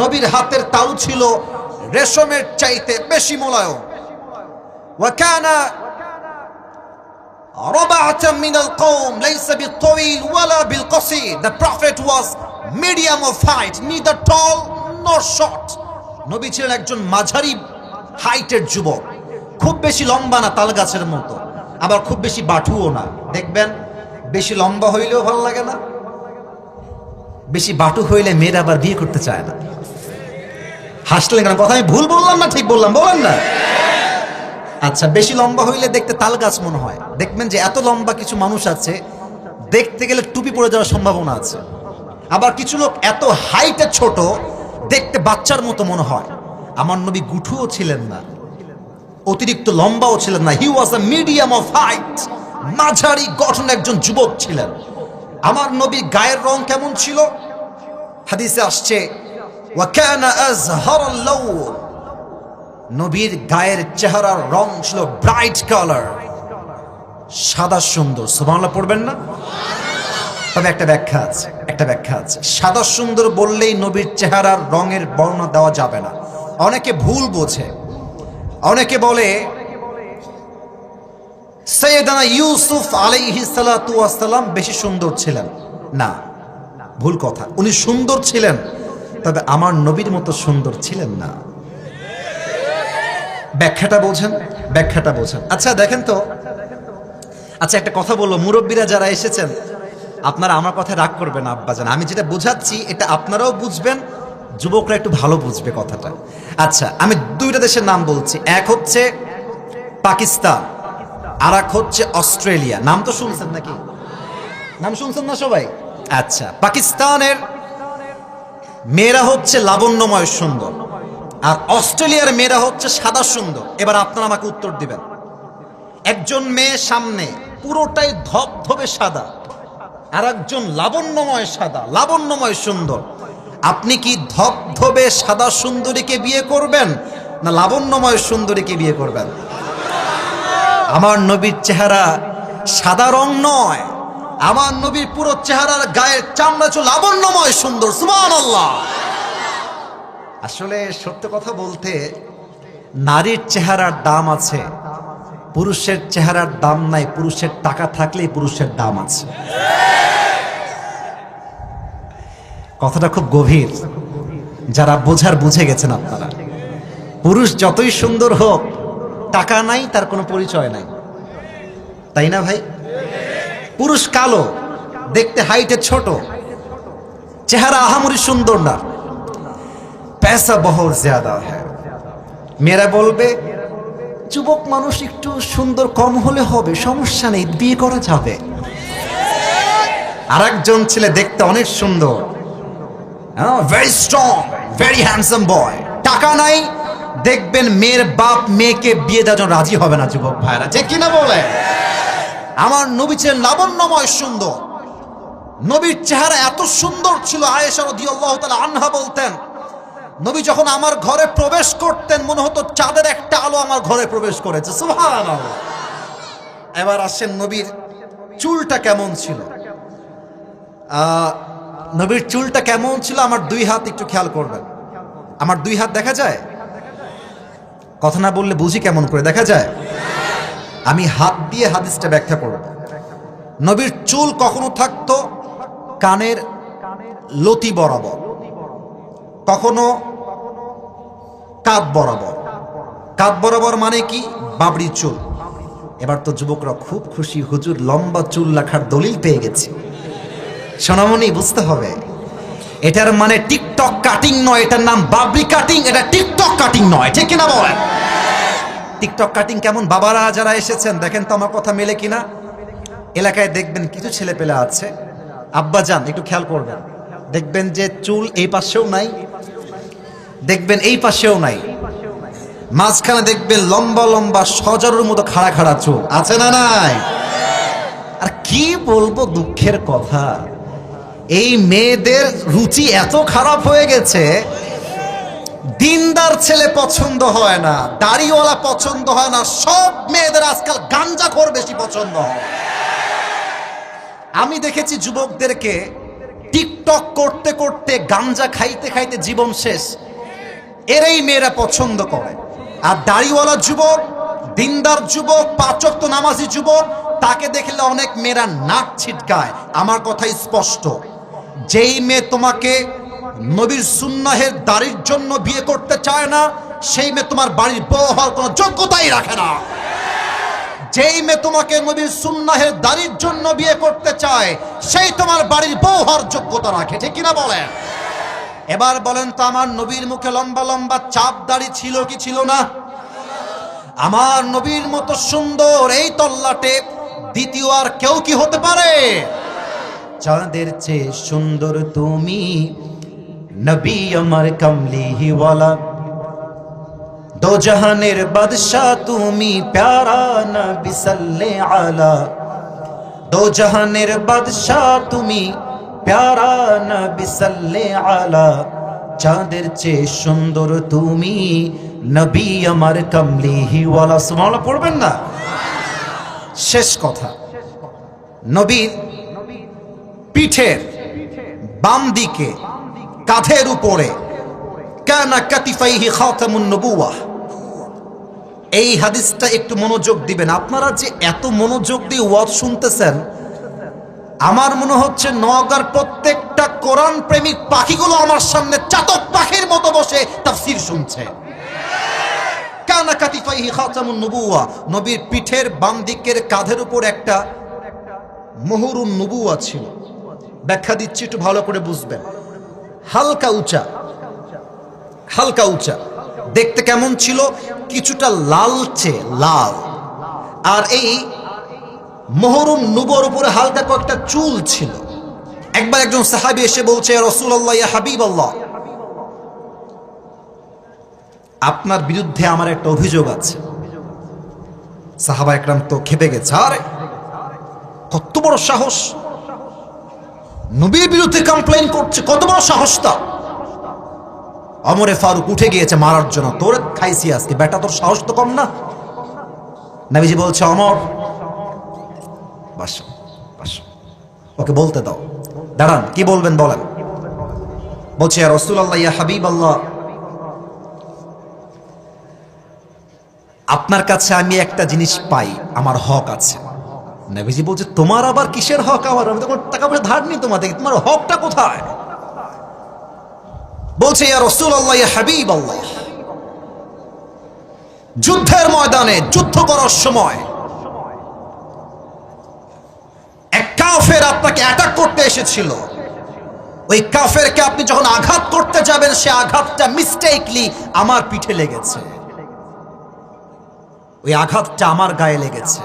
নবীর হাতের তালু ছিল রেশমের চাইতে বেশি মোলায়ম وكان ربعة من القوم ليس بالطويل ولا بالقصير The prophet was medium of height neither tall nor short নবী ছিলেন একজন মাঝারি হাইটের যুবক খুব বেশি লম্বা না তাল গাছের মতো আবার খুব বেশি বাটুও না দেখবেন বেশি লম্বা হইলেও ভালো লাগে না বেশি বাটু হইলে মেয়েরা আবার বিয়ে করতে চায় না। হাসলেন কেন? কথা আমি ভুল বললাম না ঠিক বললাম? বলেন না। আচ্ছা বেশি লম্বা হইলে দেখতে তাল গাছ মনে হয়। দেখবেন যে এত লম্বা কিছু মানুষ আছে, দেখতে গেলে টুপি পড়ে যাওয়ার সম্ভাবনা আছে। আবার কিছু লোক এত হাইটে ছোট, দেখতে বাচ্চার মতো মনে হয়। আমার নবী গুঠুও ছিলেন না। অতিরিক্ত লম্বাও ছিলেন না। He was a medium of height মাঝারি গঠন একজন যুবক ছিলেন। আমার নবীর গায়ের রং কেমন ছিল? হাদিসে আসছে নবীর গায়ের চেহারার রং ছিল ব্রাইট কালার। সাদা সুন্দর, সুবহানাল্লাহ পড়বেন না? তবে একটা ব্যাখ্যা আছে, একটা ব্যাখ্যা আছে। সাদা সুন্দর বললেই নবীর চেহারার রঙের বর্ণনা দেওয়া যাবে না। অনেকে ভুল বোঝে। অনেকে বলে সৈয়দানা ইউসুফ আলাইহি সালাতু ওয়াসসালাম বেশি সুন্দর ছিলেন। না। ভুল কথা। উনি সুন্দর ছিলেন, তবে আমার নবীর মতো সুন্দর ছিলেন না। ব্যাখ্যাটা বোঝেন ব্যাখ্যাটা বোঝেন আচ্ছা দেখেন তো। আচ্ছা একটা কথা বলল মুরব্বীরা যারা এসেছেন, আপনারা আমার কথা রাগ করবেন আব্বাজান। আমি যেটা বোঝাচ্ছি, এটা আপনারাও বুঝবেন, যুবকরা একটু ভালো বুঝবে কথাটা। আচ্ছা আমি দুইটা দেশের নাম বলছি। এক হচ্ছে পাকিস্তান আর এক হচ্ছে অস্ট্রেলিয়া। নাম তো শুনছেন নাকি? নাম শুনছেন না সবাই? আচ্ছা পাকিস্তানের মেয়েরা হচ্ছে লাবণ্যময় সুন্দর আর অস্ট্রেলিয়ার মেয়েরা হচ্ছে সাদা সুন্দর। এবার আপনারা আমাকে উত্তর দিবেন। একজন মেয়ে সামনে পুরোটাই ধবধবে সাদা আর একজন লাবণ্যময় সাদা, লাবণ্যময় সুন্দর। আপনি কি ধবধবে সাদা সুন্দরীকে বিয়ে করবেন না লাবণ্যময় সুন্দরীকে বিয়ে করবেন? আমার নবীর চেহারা সাদা রং নয় আমার নবীর পুরো চেহারার গায়ের চামড়া ছিল লাবণ্যময় সুন্দর সুমান আল্লাহ আসলে সত্য কথা বলতে, নারীর চেহারার দাম আছে, পুরুষের চেহারার দাম নাই, পুরুষের টাকা থাকলেই পুরুষের দাম আছে। কথাটা খুব গভীর, যারা বোঝার বুঝে গেছেন আপনারা। পুরুষ যতই সুন্দর হোক, টাকা নাই, তার কোনো পরিচয় নাই। তাই না ভাই? পুরুষ কালো, দেখতে হাইটে ছোট, চেহারা আহামরি সুন্দর না। পয়সা বহর জাদা হ্যাঁ। মেয়েরা বলবে, যুবক মানুষ একটু সুন্দর কম হলে হবে, সমস্যা নেই, বিয়ে করা যাবে। আর একজন ছেলে দেখতে অনেক সুন্দর। Very strong very handsome boy টাকা নাই, দেখবেন মেয়ের বাপ মেয়েকে বিয়ে দেওয়ার জন্য রাজি হবে না যুবক ভাইরা। যে কিনা বলে? আমার নবী ছিলেন লাবণ্যময় সুন্দর। নবীর চেহারা এত সুন্দর ছিল, আয়েশা আনহা বলতেন, নবী যখন আমার ঘরে প্রবেশ করতেন, মনে হতো চাঁদের একটা আলো আমার ঘরে প্রবেশ করেছে। এবার আসেন নবীর চুলটা কেমন ছিল? নবীর চুলটা কেমন ছিল? আমার দুই হাত একটু খেয়াল করবেন। আমার দুই হাত দেখা যায়? কথা না বললে বুঝি কেমন করে? দেখা যায়? আমি হাত দিয়ে হাদিসটা ব্যাখ্যা করব। নবীর চুল কখনো থাকতো? কানের লতি বরাবর। কখনো কাঁধ বরাবর। কাঁধ বরাবর মানে কি? বাবরি চুল। এবার তো যুবকরা খুব খুশি, হুজুর, লম্বা চুল রাখার দলিল পেয়ে গেছে। সোনামণি, বুঝতে হবে, এটার মানে টিকটক কাটিং নয়, এটার নাম বাবরি কাটিং, এটা টিকটক কাটিং নয়, ঠিক কিনা বলেন? টিকটক কাটিং কেমন? বাবারা, যারা এসেছেন, দেখেন তো আমার কথা মেলে কিনা? এলাকায় দেখবেন কিছু ছেলে পেলে আছে। আব্বা যান একটু খেয়াল করবেন। দেখবেন যে চুল এই পাশেও নাই, দেখবেন এই পাশেও নাই। মাঝখানে দেখবেন লম্বা লম্বা, সজারুর মতো খাড়া খাড়া চুল। আছে না নাই? আর কি বলব দুঃখের কথা? এই মেয়েদের রুচি এত খারাপ হয়ে গেছে দিনদার ছেলে পছন্দ হয় না, দাড়িওয়ালা পছন্দ হয় না, সব মেয়েদের আজকাল গাঞ্জা গাঞ্জাখোর বেশি পছন্দ হয়। আমি দেখেছি যুবকদেরকে টিকটক করতে করতে গাঞ্জা খাইতে খাইতে জীবন শেষ। এরাই মেয়েরা পছন্দ করে। আর দাড়িওয়ালা যুবক, দিনদার যুবক, পাচক তো নামাজি যুবক, তাকে দেখলে অনেক মেয়েরা নাক ছিটকায়। আমার কথাই স্পষ্ট। যেই মেয়ে তোমাকে নবীর সুন্নাহের দাড়ির জন্য বিয়ে করতে চায় না, সেই মেয়ে তোমার বাড়ির বউ হওয়ার কোনো যোগ্যতাই রাখে না। যেই মেয়ে তোমাকে নবীর সুন্নাহের দাড়ির জন্য বিয়ে করতে চায়, সেই তোমার বাড়ির বউ হওয়ার যোগ্যতা রাখে, ঠিক কিনা বলেন? এবার বলেন তো আমার নবীর মুখে লম্বা লম্বা চাপ দাড়ি ছিল কি ছিল না? আমার নবীর মতো সুন্দর এই তল্লাটে দ্বিতীয় আর কেউ কি হতে পারে? চাঁদের চেয়ে সুন্দর তুমি নবী আমার কমলিহিওয়ালা দো জাহানের বাদশাহ তুমি প্যারা নবী সাল্লে আলা। দো জাহানের বাদশাহ তুমি প্যারা নবী সাল্লে আলা। চাঁদের চেয়ে সুন্দর তুমি নবী আমার কমলিহি ওয়ালা। সুবহানাল্লাহ, পড়বেন না? শেষ কথা। নবীর পিঠের বাম দিকে কাঁধের উপরে। কানা কাতিফাইহি খাতামুন নবুওয়াহ। এই হাদিসটা একটু মনোযোগ দিবেন। আপনারা যে এত মনোযোগ দিয়ে ওয়াজ শুনতেছেন, আমার মনে হচ্ছে নওগাঁর প্রত্যেকটা কোরআন প্রেমিক পাখিগুলো আমার সামনে চাতক পাখির মতো বসে তাফসীর শুনছে। কানা কাতিফাইহি খাতামুন নবুওয়া নবীর পিঠের বাম দিকের কাঁধের উপর একটা মোহরুন নবুয়া ছিল। ব্যাখ্যা দিচ্ছি, একটু ভালো করে বুঝবেন। হালকা উঁচা হালকা উঁচা। দেখতে কেমন ছিল? কিছুটা লালচে লাল। আর এই মোহরুম নুবর উপরে হালকা কয়েকটা চুল ছিল। একবার একজন সাহাবি এসে বলছে রসুল আল্লাহ হাবিব আল্লাহ আপনার বিরুদ্ধে আমার একটা অভিযোগ আছে। সাহাবা একরাম তো খেপে গেছে। আরে, কত বড় সাহস! নবীর বিরুদ্ধে কমপ্লেন করছে, কত বড় সাহসটা অমরে ফারুক উঠে গিয়েছে মারার জন্য। তোর খাইছি আজকে, বেটা, তোর সাহস তো কম না। নবীজি বলছে, অমর, বাসো ওকে বলতে দাও। দাঁড়ান, কি বলবেন বলেন? বলছে রসুল আল্লাহ ইয়া হাবিব আল্লাহ আপনার কাছে আমি একটা জিনিস পাই, আমার হক আছে। নবীজি বলছে, তোমার আবার কিসের হক আমার আমি তো কোনো টাকা পয়সা ধার নি তোমার থেকে, তোমার হকটা কোথায়? বলছে, ইয়া রসুল ইয়া হাবিব যুদ্ধের ময়দানে যুদ্ধ করার সময় এক কাফের আপনাকে অ্যাটাক করতে এসেছিল। ওই কাফেরকে আপনি যখন আঘাত করতে যাবেন, সে আঘাতটা মিস্টেকলি আমার পিঠে লেগেছে। ওই আঘাতটা আমার গায়ে লেগেছে।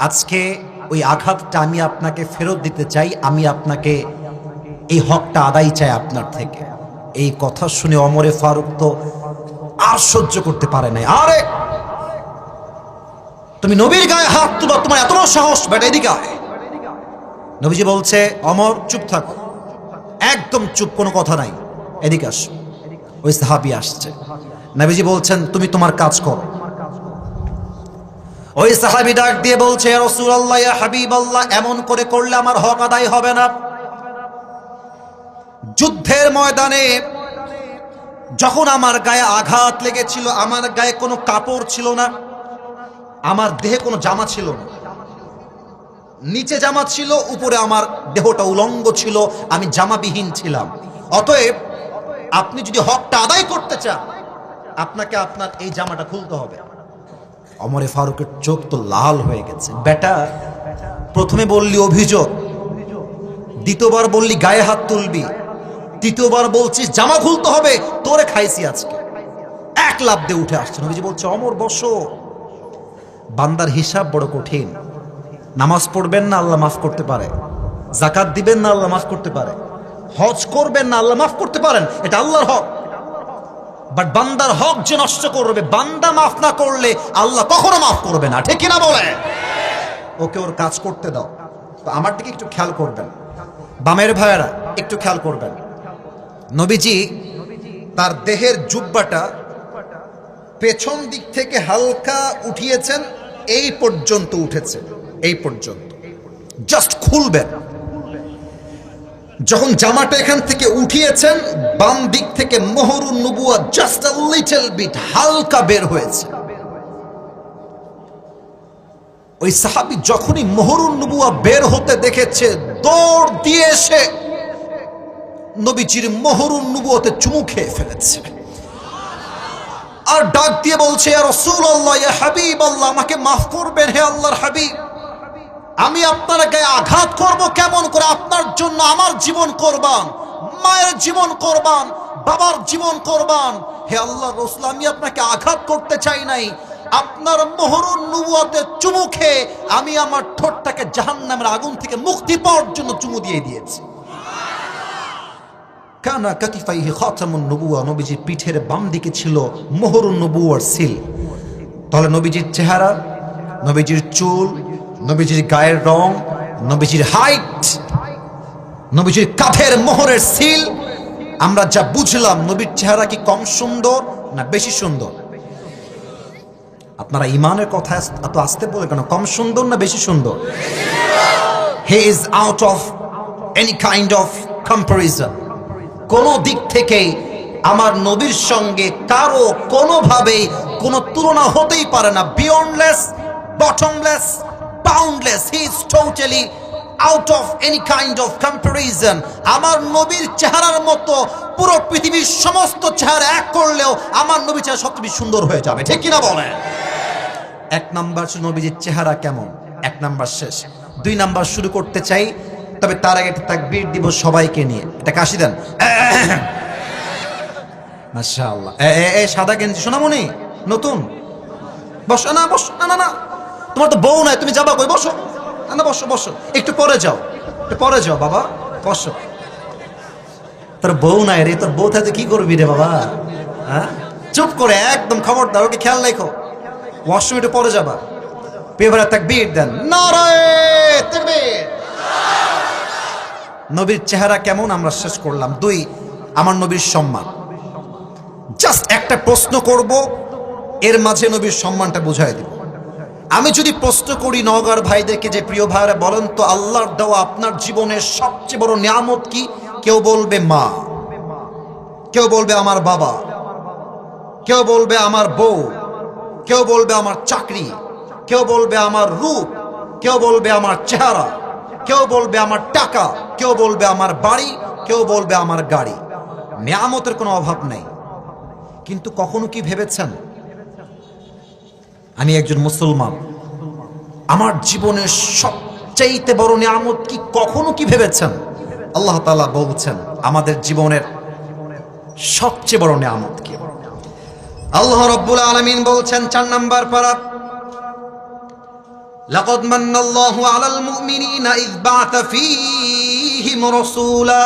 আজকে ওই আঘাতটা আমি আপনাকে ফেরত দিতে চাই, আমি আপনাকে এই হকটা আদায় চাই আপনার থেকে। এই কথা শুনে অমরে ফারুক তো আর সহ্য করতে পারে নাই। আরে! তুমি নবীর গায়ে হাত তুলো, তোমার এত সাহস বেটা এদিকে নবীজি বলছে, অমর, চুপ থাকো। একদম চুপ, কোনো কথা নাই। এদিকে আসো। ওই সাহাবি আসছে। নবীজি বলছেন, তুমি তোমার কাজ করো। ওই সাহাবি ডাক দিয়ে বলছে রসুল আল্লাহ হাবিব আল্লাহ এমন করে করলে আমার হক আদায় হবে না। যুদ্ধের ময়দানে যখন আমার গায়ে আঘাত লেগেছিল, আমার গায়ে কোনো কাপড় ছিল না, আমার দেহে কোনো জামা ছিল না। নিচে জামা ছিল, উপরে আমার দেহটা উলঙ্গ ছিল, আমি জামাবিহীন ছিলাম। অতএব আপনি যদি হকটা আদায় করতে চান, আপনাকে আপনার এই জামাটা খুলতে হবে। অমরে ফারুকের চোখ তো লাল হয়ে গেছে। বেটা, প্রথমে বললি অভিযোগ, দ্বিতীয়বার বললি গায়ে হাত তুলবি, তৃতীয়বার বলছিস জামা খুলতে হবে, তোরে খাইছি আজকে। এক লাভ দিয়ে উঠে আসছে। নবীজি বলছে, অমর, বসো। বান্দার হিসাব বড় কঠিন। নামাজ পড়বেন না, আল্লাহ মাফ করতে পারে। জাকাত দিবেন না, আল্লাহ মাফ করতে পারে। হজ করবেন না, আল্লাহ মাফ করতে পারেন। এটা আল্লাহর হক। বাট বান্দার হক যে নষ্ট করবে, বান্দা মাফ না করলে আল্লাহ কখনো মাফ করবে না। ঠিক কিনা বলে? ওকে ওর কাজ করতে দাও। তো আমার দিকে একটু খেয়াল করবেন। বামের ভাইয়েরা, একটু খেয়াল করবেন। নবীজি তার দেহের জুব্বাটা পেছন দিক থেকে হালকা উঠিয়েছেন, এই পর্যন্ত উঠেছে। এই পর্যন্ত। জাস্ট খুলবেন। যখন জামাটা এখান থেকে উঠিয়েছেন, বাম দিক থেকে মোহরুন নবুয়া জাস্ট আ লিটল বিট হালকা বের হয়েছে। ওই সাহাবি যখনই মোহরুন নবুয়া বের হতে দেখেছে, দৌড় দিয়ে এসে নবীজির মোহরুন নবুয়াতে চুমু খেয়ে ফেলেছে। আর ডাক দিয়ে বলছে আর রসুল আল্লাহ হাবিব আল্লাহ আমাকে মাফ করবেন, হে আল্লাহর হাবিব। আমি আপনার গায়ে আঘাত করব কেমন করে? আপনার জন্য আমার জীবন করবান। মায়ের জীবন করবান, বাবার জীবন করবান। হে আল্লাহ রসুল, আমি আপনাকে আঘাত করতে চাই নাই। আপনার মোহরুন নুবুয়াতে চুমু খেয়ে আমি আমার ঠোঁটটাকে জাহান্নামের আগুন থেকে মুক্তি পাওয়ার জন্য চুমু দিয়ে দিয়েছি। কানা কাতিফাইহি খাতামুন নবুয়া নবীজির পিঠের বাম দিকে ছিল মোহরুন নবুয়ার সিল। তাহলে নবীজির চেহারা, নবীজির চুল নবীজির গায়ের রং, নবীজির হাইট নবীজির কাঠের মোহরের সিল আমরা যা বুঝলাম নবীর চেহারা কি কম সুন্দর না বেশি সুন্দর? আপনারা ইমানের কথা এত আসতে বলে কেন? কম সুন্দর না বেশি সুন্দর? He is out of any kind of comparison কোনো দিক থেকেই আমার নবীর সঙ্গে কারও কোনোভাবেই কোনো তুলনা হতেই পারে না। Beyondless bottomless boundless he is totally out of any kind of comparison আমার নবীর চেহারার মতো পুরো পৃথিবীর সমস্ত চেহারা এক করলেও আমার নবীর চেহারা সবচেয়ে সুন্দর হয়ে যাবে। ঠিক কিনা বলেন? এক নাম্বার নবীজির চেহারা কেমন? এক নাম্বার শেষ। দুই নাম্বার শুরু করতে চাই, তবে তার আগে একটা তাকবীর দিব সবাইকে নিয়ে। এটা কাশি দেন। মাশাআল্লাহ। এ সাদা গেঞ্জি। সোনামণি, নতুন? বসো না বসো, না না না। তোমার তো বউ নাই, তুমি যাবা কই? বসো। না না, বসো বসো। একটু পরে যাও। একটু পরে যাও, বাবা। বসো। তোর বউ নাই রে, তোর বউ থাকতে কি করবি রে, বাবা? হ্যাঁ? চুপ করে, একদম খবরদার, ওকে খেয়াল রাখো। ওয়াশরুম একটু পরে যাবা। পেপারে তাকবীর দেন। নারায়ে তাকবীর। নবীর চেহারা কেমন আমরা শেষ করলাম। দুই, আমার নবীর সম্মান। জাস্ট একটা প্রশ্ন করব, এর মাঝে নবীর সম্মানটা বুঝাই দিব। আমি যদি প্রশ্ন করি নওগাঁর ভাইদেরকে যে, প্রিয় ভাইরা, বলেন তো আল্লাহর দেওয়া আপনার জীবনের সবচেয়ে বড় নিয়ামত কি? কেউ বলবে, মা। কেউ বলবে, আমার বাবা। কেউ বলবে, আমার বউ। কেউ বলবে, আমার চাকরি। কেউ বলবে, আমার রূপ। কেউ বলবে, আমার চেহারা। কেউ বলবে, আমার টাকা। কেউ বলবে, আমার বাড়ি। কেউ বলবে, আমার গাড়ি। নিয়ামতের কোনো অভাব নেই। কিন্তু কখনো কি ভেবেছেন আমি একজন মুসলমান আমার জীবনের সবচাইতে বড় নিয়ামত কি কখনো কি ভেবেছেন আল্লাহ তাআলা বলছেন আমাদের জীবনের সবচেয়ে বড় নিয়ামত কি আল্লাহ রব্বুল আলামিন বলছেন চার নাম্বার পারা لقد من الله على المؤمنين إذ بعث فيهم رسولا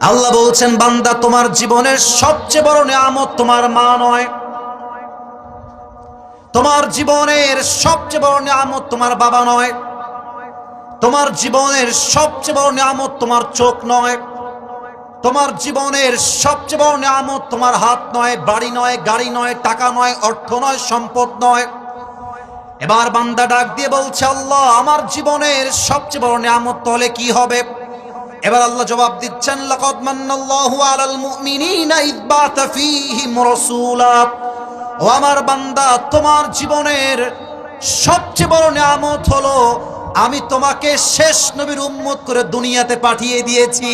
আল্লাহ বলছেন বান্দা তোমার জীবনের সবচেয়ে বড় নিয়ামত তোমার মা নয় তোমার জীবনের সবচেয়ে বড় নিয়ামত তোমার বাবা নয়। তোমার জীবনের সবচেয়ে বড় নিয়ামত তোমার চোখ নয়। তোমার জীবনের সবচেয়ে বড় নিয়ামত তোমার হাত নয়, বাড়ি নয়, গাড়ি নয়, টাকা নয়, অর্থ নয়, সম্পদ নয়। এবার বান্দা ডাক দিয়ে বলছে, আল্লাহ, আমার জীবনের সবচেয়ে বড় নিয়ামত তাহলে কি হবে? এবার আল্লাহ জবাব দিচ্ছেন, লাকাদ মান্নাল্লাহু আলাল মুমিনিনা ইয বাতা ফীহিম রাসূলা। ও আমার বান্দা, তোমার জীবনের সবচেয়ে বড় নিয়ামত হলো, আমি তোমাকে শেষ নবীর উম্মত করে দুনিয়াতে পাঠিয়ে দিয়েছি।